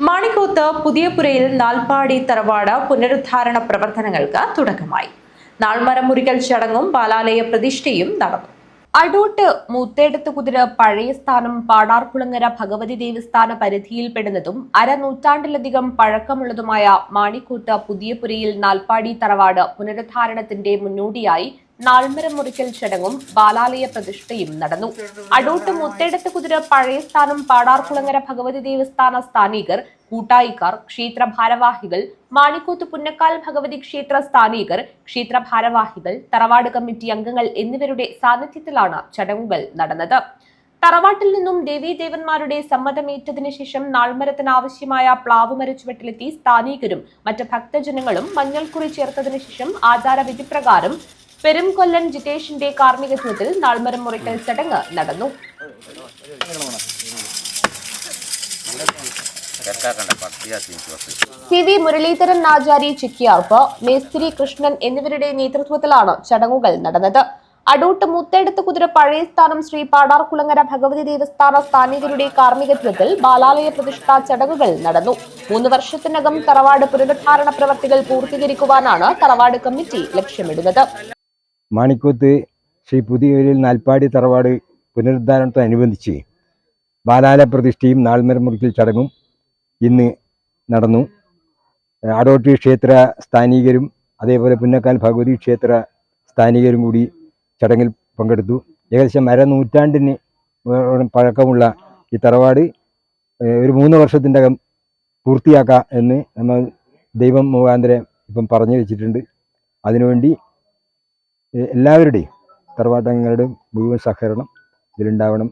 മാണിക്കോത്ത് പുതിയപുരയിൽ നാൽപ്പാടി തറവാട് പുനരുദ്ധാരണ പ്രവർത്തനങ്ങൾക്ക് തുടക്കമായി. നാൾമരം ചടങ്ങും ബാലാലയ പ്രതിഷ്ഠയും നടന്നു. അടൂട്ട് മൂത്തേടത്ത് കുതിര പഴയ സ്ഥാനം പാടാർകുളങ്ങര ഭഗവതി ദേവസ്ഥാന പരിധിയിൽപ്പെടുന്നതും അരനൂറ്റാണ്ടിലധികം പഴക്കമുള്ളതുമായ മാണിക്കൂത്ത് പുതിയപുരയിൽ നാൽപ്പാടി തറവാട് പുനരുദ്ധാരണത്തിന്റെ മുന്നോടിയായി നാൾമരം മുറിക്കൽ ചടങ്ങും ബാലാലയ പ്രതിഷ്ഠയും നടന്നു. അടൂട്ട് മുത്തേടത്ത് കുതിര പഴയ സ്ഥാനം പാടാർകുളങ്ങര ഭഗവതി ദേവസ്ഥാന സ്ഥാനീകർ കൂട്ടായിക്കാർ ക്ഷേത്ര ഭാരവാഹികൾ മാണിക്കൂത്ത് പുന്നക്കാൽ ഭഗവതി ക്ഷേത്ര സ്ഥാനീകർ ക്ഷേത്ര ഭാരവാഹികൾ തറവാട് കമ്മിറ്റി അംഗങ്ങൾ എന്നിവരുടെ സാന്നിധ്യത്തിലാണ് ചടങ്ങുകൾ നടന്നത്. തറവാട്ടിൽ നിന്നും ദേവീദേവന്മാരുടെ സമ്മതമേറ്റതിനു ശേഷം നാൾമരത്തിന് ആവശ്യമായ പ്ലാവ് മരച്ചുവെട്ടിലെത്തി സ്ഥാനീകരും മറ്റ് ഭക്തജനങ്ങളും മഞ്ഞൾക്കുറി ചേർത്തതിനു ശേഷം ആചാരവിധി പ്രകാരം പെരുംകൊല്ലൻ ജിതേഷിന്റെ കാർമ്മികത്വത്തിൽ നാൾമരം മുറിക്കൽ ചടങ്ങ് നടന്നു. സി വി മുരളീധരൻ ആചാരി ചിക്കിയാർപ്പ് മേസ്തിരി കൃഷ്ണൻ എന്നിവരുടെ നേതൃത്വത്തിലാണ് ചടങ്ങുകൾ നടന്നത്. അടൂട്ട് മുത്തേടത്ത് കുതിര പഴയ സ്ഥാനം ശ്രീ പാടാർകുളങ്ങര ഭഗവതി ദേവസ്ഥാന സ്ഥാനികരുടെ കാർമ്മികത്വത്തിൽ ബാലാലയ പ്രതിഷ്ഠാ ചടങ്ങുകൾ നടന്നു. മൂന്ന് വർഷത്തിനകം തറവാട് പുനരുദ്ധാരണ പ്രവർത്തികൾ പൂർത്തീകരിക്കുവാനാണ് തറവാട് കമ്മിറ്റി ലക്ഷ്യമിടുന്നത്. മാണിക്കൂത്ത് ശ്രീ പുതിയൂരിൽ നാൽപ്പാടി തറവാട് പുനരുദ്ധാരണത്തോടനുബന്ധിച്ച് ബാലാല പ്രതിഷ്ഠയും നാൾമരം ചടങ്ങും ഇന്ന് നടന്നു. അടോട്ടി ക്ഷേത്ര സ്ഥാനികരും അതേപോലെ പുന്നക്കാൽ ഭഗവതി ക്ഷേത്ര സ്ഥാനികരും കൂടി ചടങ്ങിൽ പങ്കെടുത്തു. ഏകദേശം അരനൂറ്റാണ്ടിന് പഴക്കമുള്ള ഈ തറവാട് ഒരു മൂന്ന് വർഷത്തിന്റെ അകം പൂർത്തിയാക്കാം എന്ന് നമ്മൾ ദൈവം മുഖാന്തരം ഇപ്പം പറഞ്ഞു വെച്ചിട്ടുണ്ട്. അതിനുവേണ്ടി എല്ലാവരുടെയും തറവാട്ടങ്ങളുടെയും മുഴുവൻ സഹകരണം ഇതിലുണ്ടാവണം.